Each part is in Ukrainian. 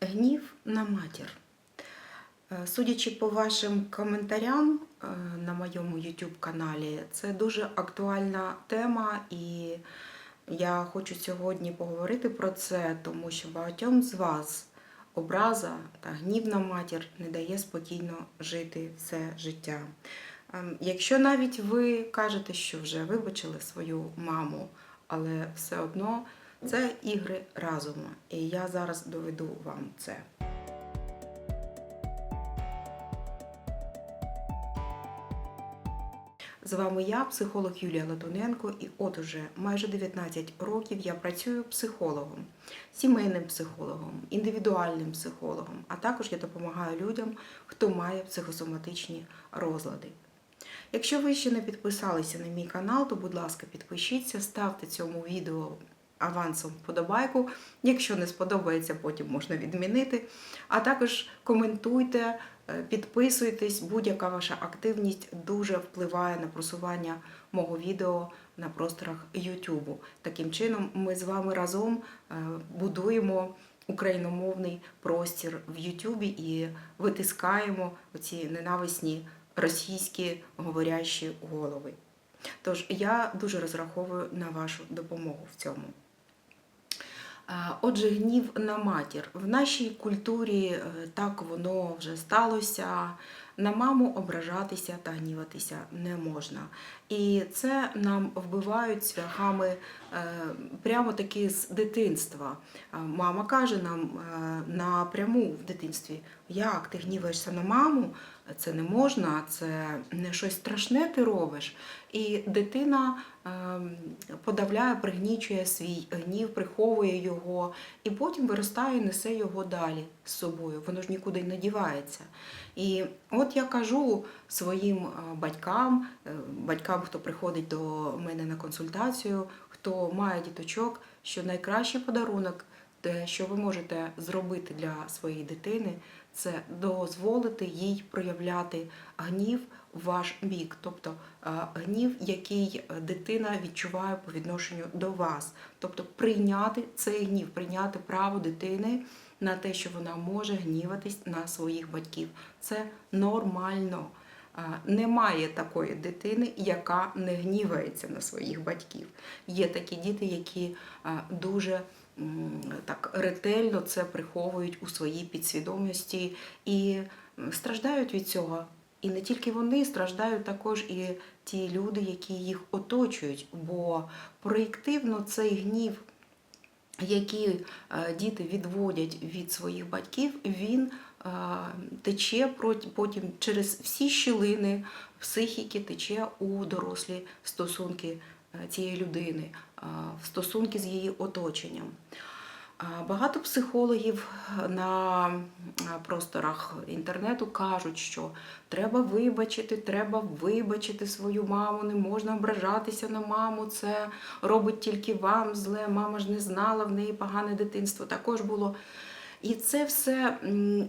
Гнів на матір. Е, Судячи по вашим коментарям е, на моєму YouTube каналі, це дуже актуальна тема, і я хочу сьогодні поговорити про це, тому що багатьом з вас образа та гнів на матір не дає спокійно жити все життя. Ем, Якщо навіть ви кажете, що вже вибачили свою маму, але все одно це ігри разуму, і я зараз доведу вам це. З вами я, психолог Юлія Латуненко, і от уже майже 19 років я працюю психологом, сімейним психологом, індивідуальним психологом, а також я допомагаю людям, хто має психосоматичні розлади. Якщо ви ще не підписалися на мій канал, то будь ласка, підпишіться, ставте цьому відео авансом вподобайку. Якщо не сподобається, потім можна відмінити. А також коментуйте, е, підписуйтесь, будь-яка ваша активність дуже впливає на просування мого відео на просторах YouTube. Таким чином, ми з вами разом е, будуємо україномовний простір в YouTube і витискаємо оці ненависні російські говорящі голови. Тож я дуже розраховую на вашу допомогу в цьому. Отже, гнів на матір. В нашій культурі е, так воно вже сталося. На маму ображатися та гніватися не можна. І це нам вбивають цвяхами е, прямо таки з дитинства. Мама каже нам е, напряму в дитинстві: як ти гніваєшся на маму? Це не можна, це не щось страшне ти робиш. І дитина подавляє, пригнічує свій гнів, приховує його, і потім виростає і несе його далі з собою. Воно ж нікуди не дівається. І от я кажу своїм е, батькам, е, батькам, хто приходить до мене на консультацію, хто має діточок, що найкращий подарунок, що ви можете зробити для своєї дитини, це дозволити їй проявляти гнів в ваш бік, тобто е, гнів, який дитина відчуває по відношенню до вас, тобто прийняти цей гнів, прийняти право дитини на те, що вона може гніватись на своїх батьків. Це нормально. Немає такої дитини, яка не гнівається на своїх батьків. Є такі діти, які дуже так ретельно це приховують у своїй підсвідомості і страждають від цього. І не тільки вони страждають також і ті люди, які їх оточують, бо проєктивно цей гнів, який е, діти відводять від своїх батьків, він е, тече потім через всі щілини психіки, тече у дорослі стосунки е, цієї людини, в стосунки з її оточенням. Багато психологів на е, просторах інтернету кажуть, що треба вибачити, треба вибачити свою маму, не можна ображатися на маму, це робить тільки вам зле, мама ж не знала, в неї погане дитинство також було. І це все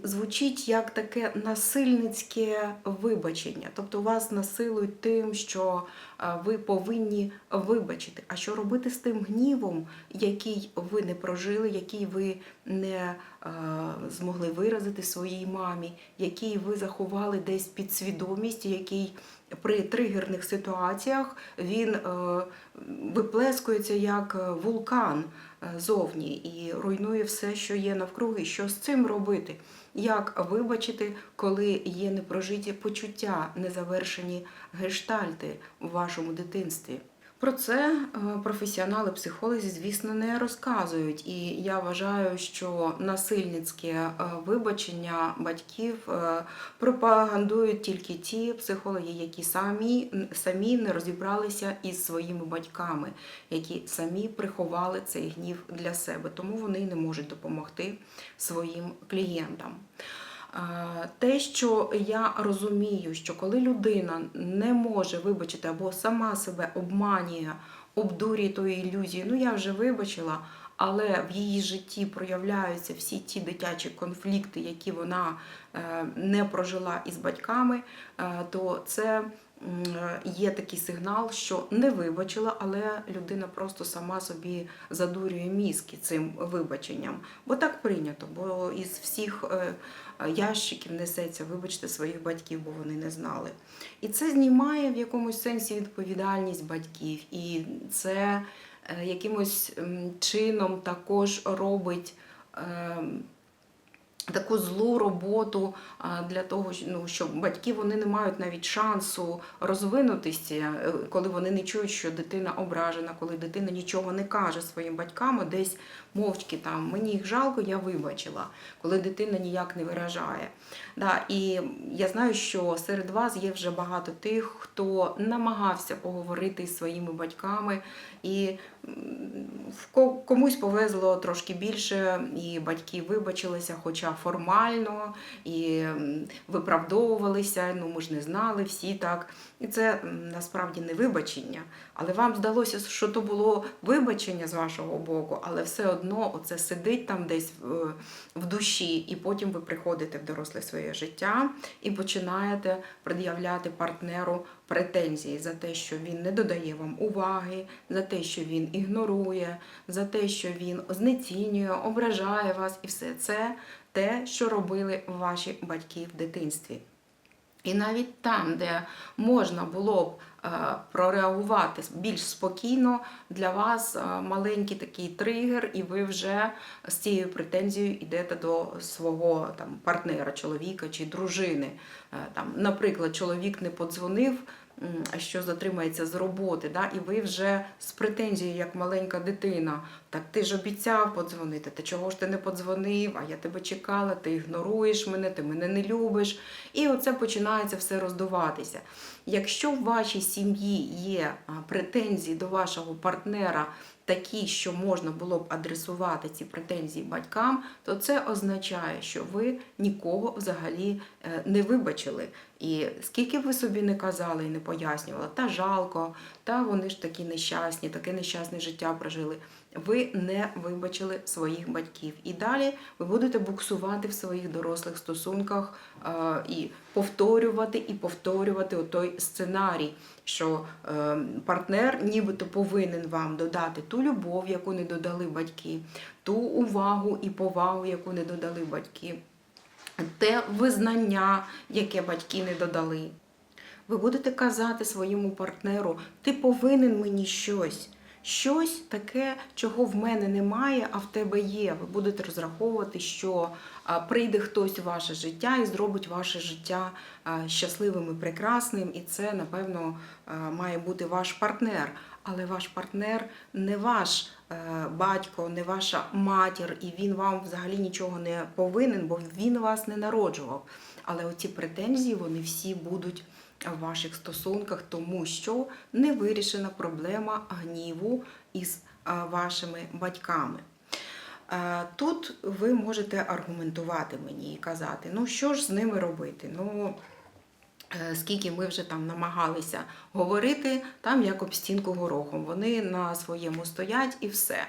звучить як таке насильницьке вибачення. Тобто вас насилують тим, що е, ви повинні вибачити. А що робити з тим гнівом, який ви не прожили, який ви не е, змогли виразити своїй мамі, який ви заховали десь під свідомість, який при тригерних ситуаціях він е, виплескується як е, вулкан е, зовні і руйнує все, що є навкруги. Що з цим робити? Як вибачити, коли є непрожиті почуття, незавершені гештальти в вашому дитинстві? Про це е, професіонали-психологи, звісно, не розказують. І я вважаю, що насильницьке е, вибачення батьків е, пропагандують тільки ті психологи, які самі, самі не розібралися із своїми батьками, які самі приховали цей гнів для себе, тому вони не можуть допомогти своїм клієнтам. Те, що я розумію, що коли людина не може вибачити або сама себе обманює, обдурює тою ілюзію, ну я вже вибачила, але в її житті проявляються всі ті дитячі конфлікти, які вона е, не прожила із батьками, е, то це є такий сигнал, що не вибачила, але людина просто сама собі задурює мізки цим вибаченням. Бо так прийнято, бо із всіх е, ящиків несеться, вибачте своїх батьків, бо вони не знали. І це знімає в якомусь сенсі відповідальність батьків, і це е, якимось чином також робить. Таку злу роботу для того, ну, що батьки вони не мають навіть шансу розвинутися, е, коли вони не чують, що дитина ображена, коли дитина нічого не каже своїм батькам, десь мовчки там мені їх жалко, я вибачила, коли дитина ніяк не виражає. Да, і я знаю, що серед вас є вже багато тих, хто намагався поговорити із своїми батьками, і комусь повезло трошки більше, і батьки вибачилися, хоча формально, і виправдовувалися. Ну ми ж не знали всі так. І це насправді не вибачення. Але вам здалося, що то було вибачення з вашого боку, але все одно оце сидить там десь в душі, і потім ви приходите в доросле своє життя і починаєте пред'являти партнеру претензії за те, що він не додає вам уваги, за те, що він ігнорує, за те, що він знецінює, ображає вас, і все це те, що робили ваші батьки в дитинстві. І навіть там, де можна було б е, прореагувати більш спокійно, для вас е, маленький такий тригер, і ви вже з цією претензією йдете до свого там, партнера, чоловіка чи дружини. Е, Там, наприклад, чоловік не подзвонив, що затримається з роботи, да, і ви вже з претензією, як маленька дитина. Так ти ж обіцяв подзвонити, ти чого ж ти не подзвонив, а я тебе чекала, ти ігноруєш мене, ти мене не любиш. І оце починається все роздуватися. Якщо в вашій сім'ї є претензії до вашого партнера, такі, що можна було б адресувати ці претензії батькам, то це означає, що ви нікого взагалі е, не вибачили. І скільки б ви собі не казали і не пояснювали, та жалко, та вони ж такі нещасні, таке нещасне життя прожили. Ви не вибачили своїх батьків. І далі ви будете буксувати в своїх дорослих стосунках е, і повторювати і повторювати той сценарій, що е, партнер нібито повинен вам додати ту любов, яку не додали батьки, ту увагу і повагу, яку не додали батьки, те визнання, яке батьки не додали. Ви будете казати своєму партнеру, ти повинен мені щось. Щось таке, чого в мене немає, а в тебе є. Ви будете розраховувати, що прийде хтось у ваше життя і зробить ваше життя щасливим і прекрасним, і це, напевно, має бути ваш партнер. Але ваш партнер не ваш е, батько, не ваша матір, і він вам взагалі нічого не повинен, бо він вас не народжував. Але оці претензії вони всі будуть в ваших стосунках, тому що не вирішена проблема гніву із вашими батьками. Е, Тут ви можете аргументувати мені і казати, ну що ж з ними робити? Ну, е, скільки ми вже там намагалися говорити, там як об стінку горохом. Вони на своєму стоять і все.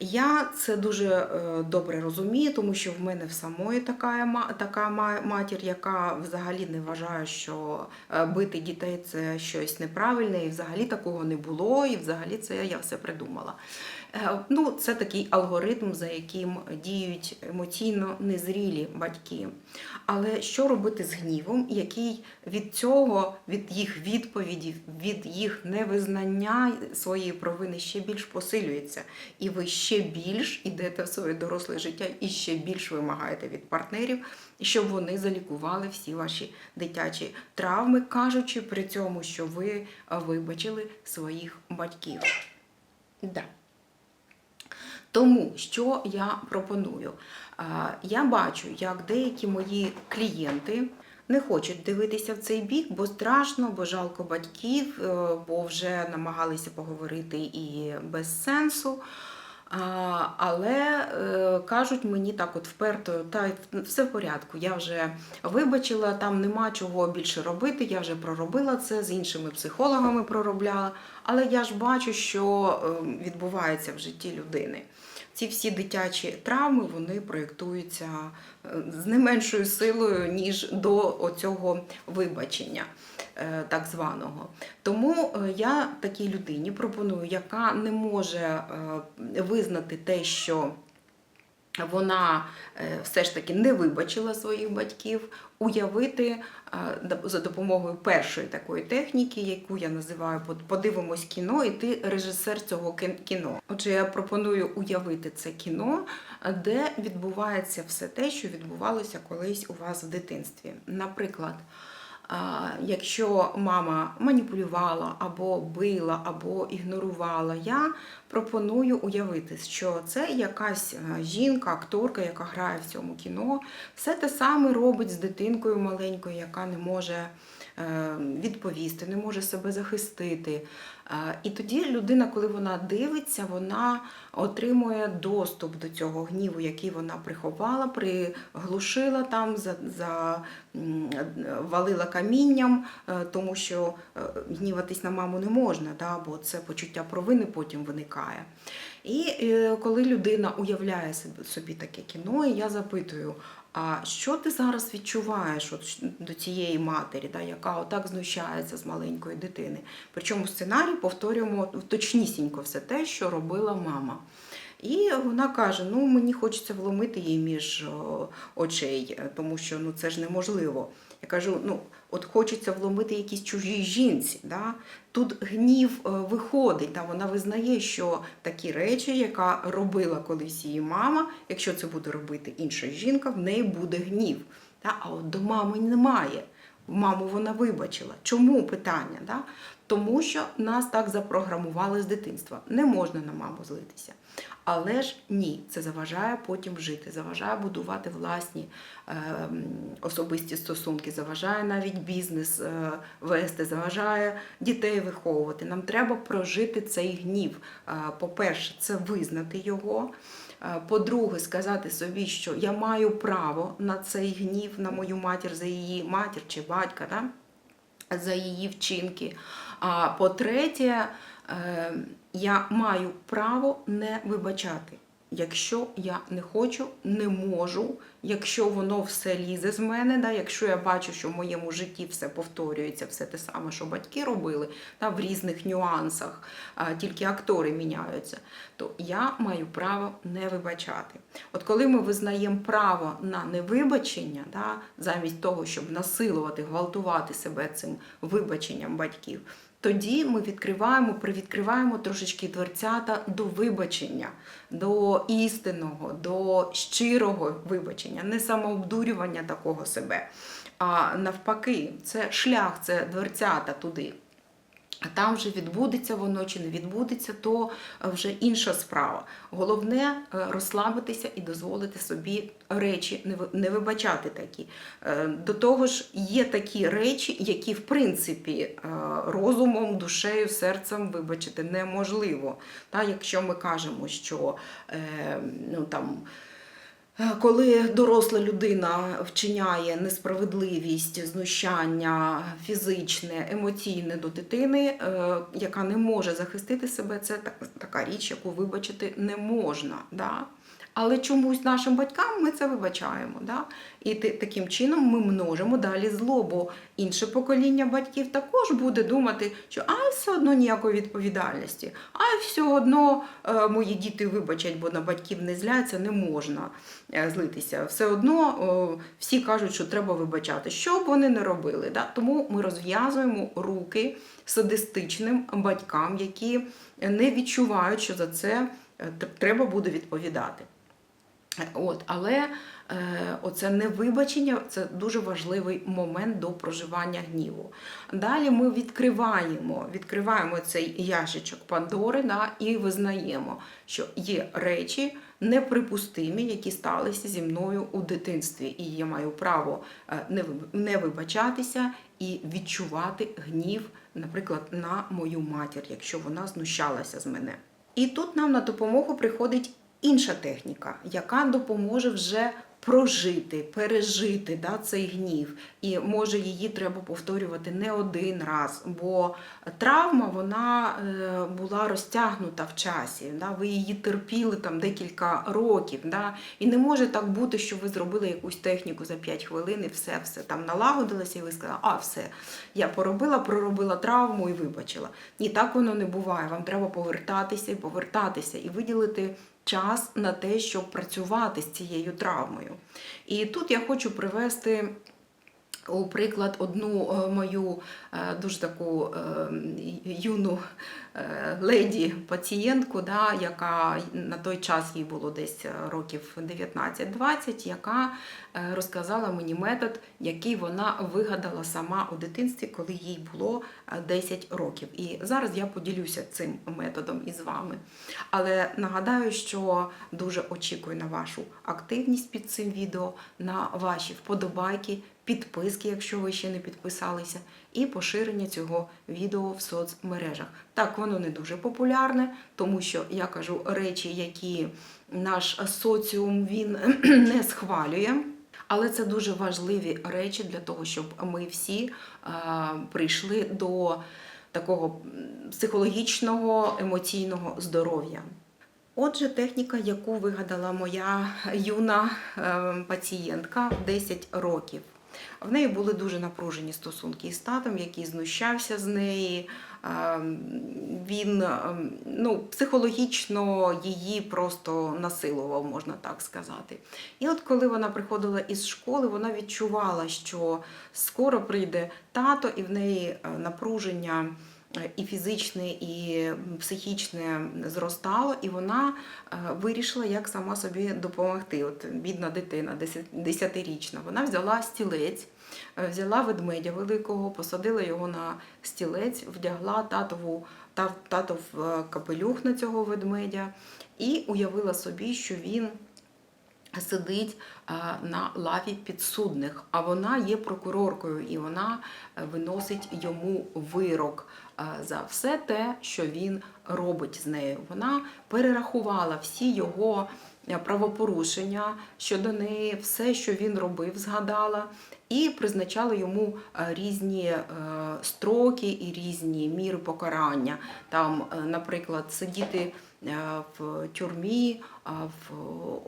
Я це дуже е, добре розумію, тому що в мене в самої така, така матір, яка взагалі не вважає, що е, бити дітей це щось неправильне, і взагалі такого не було, і взагалі це я все придумала. Е, Ну, це такий алгоритм, за яким діють емоційно незрілі батьки. Але що робити з гнівом, який від цього, від їх відповідів, від їх невизнання своєї провини ще більш посилюється, і ви ще більш ідете в своє доросле життя і ще більш вимагаєте від партнерів, щоб вони залікували всі ваші дитячі травми, кажучи при цьому, що ви вибачили своїх батьків. Да. Тому що я пропоную? Я бачу, як деякі мої клієнти не хочуть дивитися в цей бік, бо страшно, бо жалко батьків, е, бо вже намагалися поговорити і без сенсу. Але е, кажуть мені так, от вперто, та все в порядку. Я вже вибачила, там нема чого більше робити. Я вже проробила це з іншими психологами проробляла. Але я ж бачу, що е, відбувається в житті людини. Ці всі дитячі травми вони проєктуються е, з не меншою силою, ніж до оцього вибачення. Е, так званого. Тому е, я такій людині пропоную, яка не може е, визнати те, що вона все ж таки не вибачила своїх батьків, уявити за допомогою першої такої техніки, яку я називаю подивимось кіно, і ти режисер цього кіно. Отже, я пропоную уявити це кіно, де відбувається все те, що відбувалося колись у вас в дитинстві. Наприклад. Якщо мама маніпулювала або била, або ігнорувала, я пропоную уявити, що це якась е, жінка, акторка, яка грає в цьому кіно, все те саме робить з дитинкою маленькою, яка не може відповісти, не може себе захистити. Е, І тоді людина, коли вона дивиться, вона отримує доступ до цього гніву, який вона приховала, приглушила там, за, за, м, валила камінням, е, тому що е, гніватись на маму не можна, да, бо це почуття провини потім виникає. І коли людина уявляє собі таке кіно, і я запитую, а що ти зараз відчуваєш от, до цієї матері, да, яка отак знущається з маленької дитини? Причому сценарій повторюємо точнісінько все те, що робила мама. І вона каже: ну мені хочеться вломити її між очей, е, тому що ну це ж неможливо. Я кажу: ну от хочеться вломити якісь чужі жінці. Да? Тут гнів е, виходить, да? вона визнає, що такі речі, яка робила колись її мама, якщо це буде робити інша жінка, в неї буде гнів. Да? А от до мами немає. Маму вона вибачила. Чому питання? Да? Тому що нас так запрограмували з дитинства. Не можна на маму злитися. Але ж ні, це заважає потім жити, заважає будувати власні е, особисті стосунки, заважає навіть бізнес е, вести, заважає дітей виховувати. Нам треба прожити цей гнів. Е, по-перше, це визнати його. Е, По-друге, сказати собі, що я маю право на цей гнів, на мою матір за її матір чи батька. Да? за її вчинки. А по-третє, е, я маю право не вибачати. Якщо я не хочу, не можу, якщо воно все лізе з мене, да, якщо я бачу, що в моєму житті все повторюється, все те саме, що батьки робили, да, в різних нюансах, а, тільки актори міняються, то я маю право не вибачати. От коли ми визнаємо право на невибачення, да, замість того, щоб насилувати, гвалтувати себе цим вибаченням батьків, тоді ми відкриваємо, привідкриваємо трошечки дверцята до вибачення, до істинного, до щирого вибачення, не самообдурювання такого себе. А навпаки, це шлях, це дверцята туди. А там вже відбудеться воно чи не відбудеться, то вже інша справа. Головне е, розслабитися і дозволити собі речі, не ви- не вибачати такі. Е, До того ж, є такі речі, які в принципі е, розумом, душею, серцем вибачити неможливо. Та, якщо ми кажемо, що е, ну, там, Е, Коли доросла людина вчиняє несправедливість, знущання фізичне, емоційне до дитини, е, яка не може захистити себе, це так- така річ, яку вибачити не можна. Да? Але чомусь нашим батькам ми це вибачаємо. Да? І таким чином ми множимо далі зло, бо інше покоління батьків також буде думати, що а все одно ніякої відповідальності, а все одно е, мої діти вибачать, бо на батьків не зляться, не можна е, злитися. Все одно всі кажуть, що треба вибачати, що б вони не робили. Да? Тому ми розв'язуємо руки садистичним батькам, які не відчувають, що за це е, треба буде відповідати. От, але е, оце невибачення це дуже важливий момент до проживання гніву. Далі ми відкриваємо, відкриваємо цей ящичок Пандори да, і визнаємо, що є речі неприпустимі, які сталися зі мною у дитинстві. І я маю право е, не вибачатися і відчувати гнів, наприклад, на мою матір, якщо вона знущалася з мене. І тут нам на допомогу приходить інша техніка, яка допоможе вже прожити, пережити да, цей гнів. І може її треба повторювати не один раз, бо травма вона е, була розтягнута в часі. Да? Ви її терпіли там декілька років. Да? І не може так бути, що ви зробили якусь техніку за 5 хвилин і все, все там налагодилося, і ви сказали, а все, я поробила, проробила травму і вибачила. Ні, так воно не буває. Вам треба повертатися і повертатися, і виділити час на те, щоб працювати з цією травмою. І тут я хочу привести. У приклад одну е, мою е, дуже таку е, юну леді пацієнтку, да, яка на той час їй було десь років 19-20, яка розказала мені метод, який вона вигадала сама у дитинстві, коли їй було е, 10 років. І зараз я поділюся цим методом із вами. Але нагадаю, що дуже очікую на вашу активність під цим відео, на ваші вподобайки, підписки, якщо ви ще не підписалися, і поширення цього відео в соцмережах. Так, воно не дуже популярне, тому що я кажу речі, які наш соціум він не схвалює. Але це дуже важливі речі для того, щоб ми всі е, прийшли до такого психологічного емоційного здоров'я. Отже, техніка, яку вигадала моя юна е, пацієнтка 10 років. В неї були дуже напружені стосунки із татом, який знущався з неї. Е, Він е, ну, психологічно її просто насилував, можна так сказати. І от коли вона приходила із школи, вона відчувала, що скоро прийде тато, і в неї е, напруження і фізичне, і психічне зростало, і вона е, вирішила, як сама собі допомогти. От бідна дитина, 10-річна, вона взяла стілець, е, взяла ведмедя великого, посадила його на стілець, вдягла татову та- татов е, капелюх на цього ведмедя і уявила собі, що він сидить е, на лаві підсудних, а вона є прокуроркою, і вона е, виносить йому вирок е, за все те, що він робить з нею. Вона перерахувала всі його правопорушення щодо неї, все, що він робив, згадала. І призначала йому різні строки і різні міри покарання. Там, наприклад, сидіти в тюрмі, в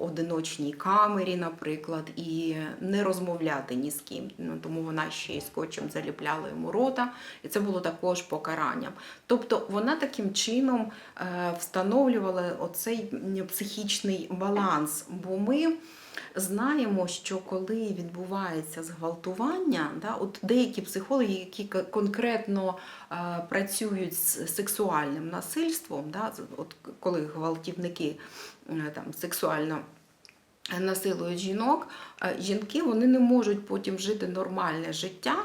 одиночній камері, наприклад, і не розмовляти ні з ким. Ну, тому вона ще й скотчем заліпляла йому рота, і це було також покаранням. Тобто вона таким чином е, встановлювала оцей психічний баланс. Бо ми знаємо, що коли відбувається зґвалтування, да, от деякі психологи, які конкретно е, працюють з сексуальним насильством, да, от коли гвалтівники е, там, сексуально насилують жінок, е, жінки вони не можуть потім жити нормальне життя.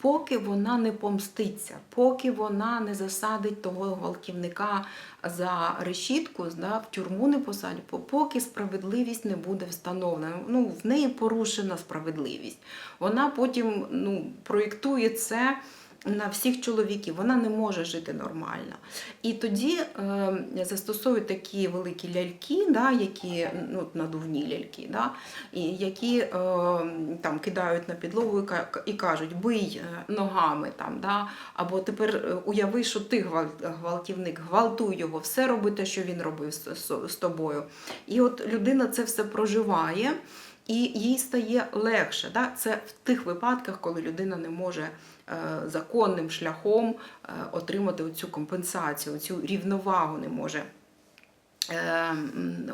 Поки вона не помститься, поки вона не засадить того гвалтівника за решітку, да, в тюрму не посадить, поки справедливість не буде встановлена. Ну, в неї порушена справедливість. Вона потім ну, проєктує це на всіх чоловіків. Вона не може жити нормально. І тоді е, застосовують такі великі ляльки, да, які ну, надувні ляльки, да, і які е, там кидають на підлогу і кажуть, бий е, ногами там, да, або тепер е, уяви, що ти гвалтівник, гвалтуй його, все роби те, що він робив з, тобою. І от людина це все проживає. І їй стає легше. Да? Це в тих випадках, коли людина не може законним шляхом е, отримати цю компенсацію, цю рівновагу не може е,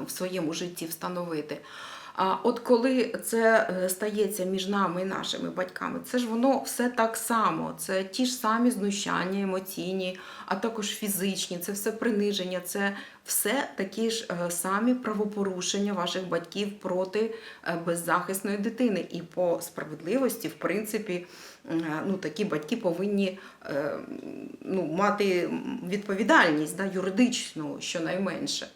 в своєму житті встановити. А от коли це е, стається між нами і нашими батьками, це ж воно все так само. Це ті ж самі знущання емоційні, а також фізичні, це все приниження, це все такі ж е, самі правопорушення ваших батьків проти е, беззахисної дитини. І по справедливості, в принципі, ну, такі батьки повинні ну, мати відповідальність да, юридичну щонайменше.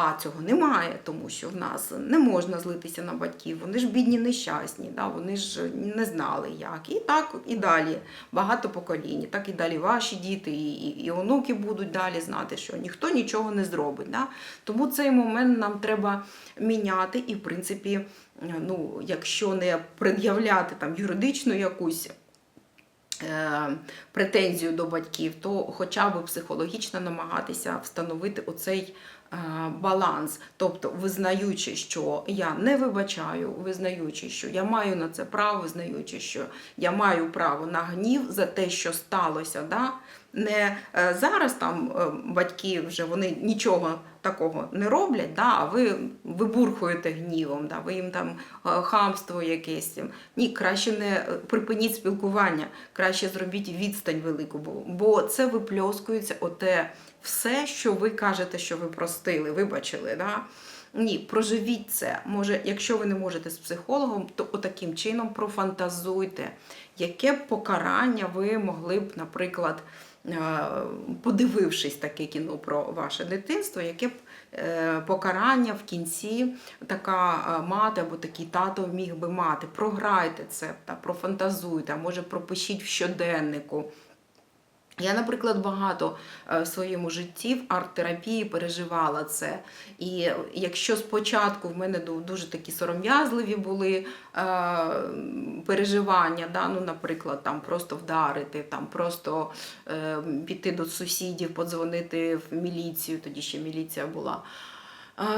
А цього немає, тому що в нас не можна злитися на батьків. Вони ж бідні, нещасні, да? вони ж не знали як. І так і далі. Багато поколінь. Так і далі ваші діти, і, і, і онуки будуть далі знати, що ніхто нічого не зробить. Да? Тому цей момент нам треба міняти. І, в принципі, ну, якщо не пред'являти там юридичну якусь е, претензію до батьків, то хоча б психологічно намагатися встановити оцей баланс. Тобто, визнаючи, що я не вибачаю, визнаючи, що я маю на це право, визнаючи, що я маю право на гнів за те, що сталося. Да? Не е, зараз там е, батьки вже вони нічого такого не роблять, да, а ви вибурхуєте гнівом, да, ви їм там е, хамство якесь. Ні, краще не припиніть спілкування, краще зробіть відстань велику, бо, це випльоскується оте все, що ви кажете, що ви простили, вибачили. Да? Ні, проживіть це. Може, якщо ви не можете з психологом, то отаким чином профантазуйте, яке покарання ви могли б, наприклад, подивившись таке кіно про ваше дитинство, яке б е, покарання в кінці така е, мати або такий тато міг би мати. Програйте це та профантазуйте, а може пропишіть в щоденнику. Я, наприклад, багато е, в своєму житті в арт-терапії переживала це. І якщо спочатку в мене дуже такі сором'язливі були е, переживання, да, ну, наприклад, там просто вдарити, там просто е, піти до сусідів, подзвонити в міліцію, тоді ще міліція була.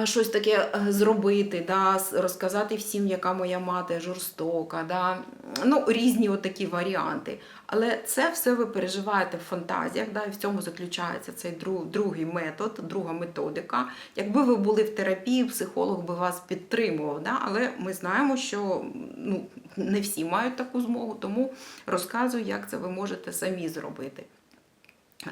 Щось таке е, зробити, да, розказати всім, яка моя мати жорстока, да. ну, різні отакі варіанти. Але це все ви переживаєте в фантазіях, да, і в цьому заключається цей друг, другий метод, друга методика. Якби ви були в терапії, психолог би вас підтримував. Да, але ми знаємо, що ну, не всі мають таку змогу, тому розказую, як це ви можете самі зробити.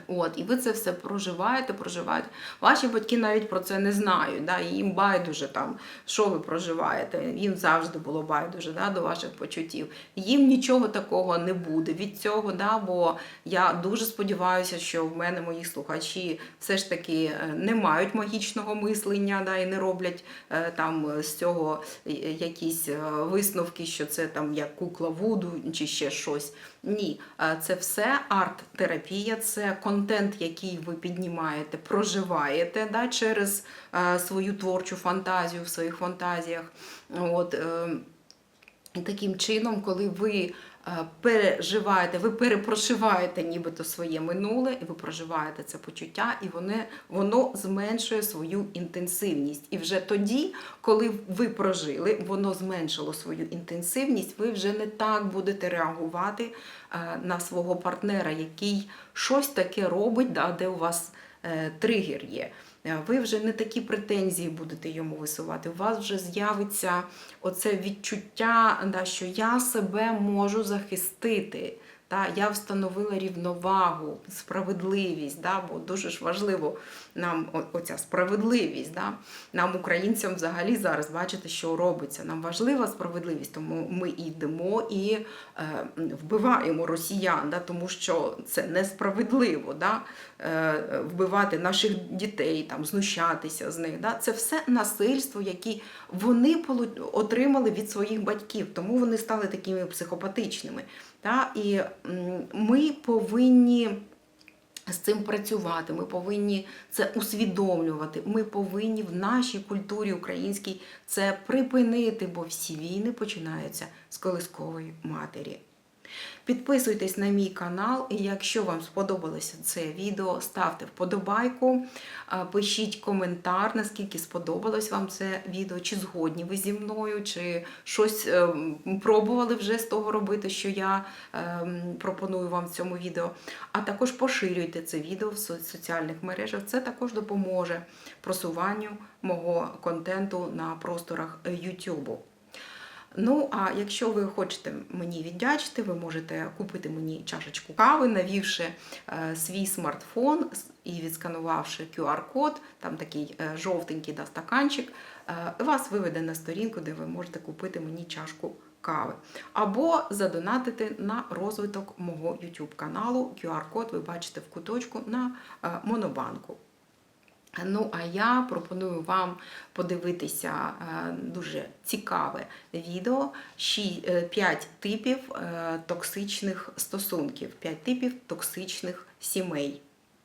От, і ви це все проживаєте, проживаєте. Ваші батьки навіть про це не знають. Да? Їм байдуже там, що ви проживаєте. Їм завжди було байдуже да, до ваших почуттів. Їм нічого такого не буде від цього, да, бо я дуже сподіваюся, що в мене мої слухачі все ж таки е, не мають магічного мислення да, і не роблять е, там з цього е, якісь висновки, що це там як кукла Вуду чи ще щось. Ні, це все арт-терапія, це контент, який ви піднімаєте, проживаєте да, через е, свою творчу фантазію в своїх фантазіях. От, е, таким чином, коли ви переживаєте, ви перепрошиваєте нібито своє минуле, і ви проживаєте це почуття, і воно, воно зменшує свою інтенсивність. І вже тоді, коли ви прожили, воно зменшило свою інтенсивність, ви вже не так будете реагувати е, на свого партнера, який щось таке робить, да, де у вас е, тригер є. Е, Ви вже не такі претензії будете йому висувати. У вас вже з'явиться оце відчуття, да, що я себе можу захистити. Та, я встановила рівновагу, справедливість, да, бо дуже ж важливо нам оця справедливість. Да. Нам, українцям, взагалі зараз бачите, що робиться. Нам важлива справедливість, тому ми йдемо і е, вбиваємо росіян, да, тому що це несправедливо. Да, е, вбивати наших дітей, там, знущатися з них. Да. Це все насильство, які вони отримали від своїх батьків, тому вони стали такими психопатичними. Та? І ми повинні з цим працювати, ми повинні це усвідомлювати. Ми повинні в нашій культурі українській це припинити, бо всі війни починаються з колискової матері. Підписуйтесь на мій канал, і якщо вам сподобалося це відео, ставте вподобайку, пишіть коментар, наскільки сподобалось вам це відео, чи згодні ви зі мною, чи щось ем, пробували вже з того робити, що я ем, пропоную вам в цьому відео. А також поширюйте це відео в соціальних мережах. Це також допоможе просуванню мого контенту на просторах е, YouTube. Ну, а якщо ви хочете мені віддячити, ви можете купити мені чашечку кави, навівши е, свій смартфон і відсканувавши QR-код, там такий е, жовтенький да, стаканчик, е, вас виведе на сторінку, де ви можете купити мені чашку кави. Або задонатити на розвиток мого YouTube каналу. QR-код ви бачите в куточку на монобанку. Ну, а я пропоную вам подивитися е, дуже цікаве відео 5 типів е, токсичних стосунків, 5 типів токсичних сімей.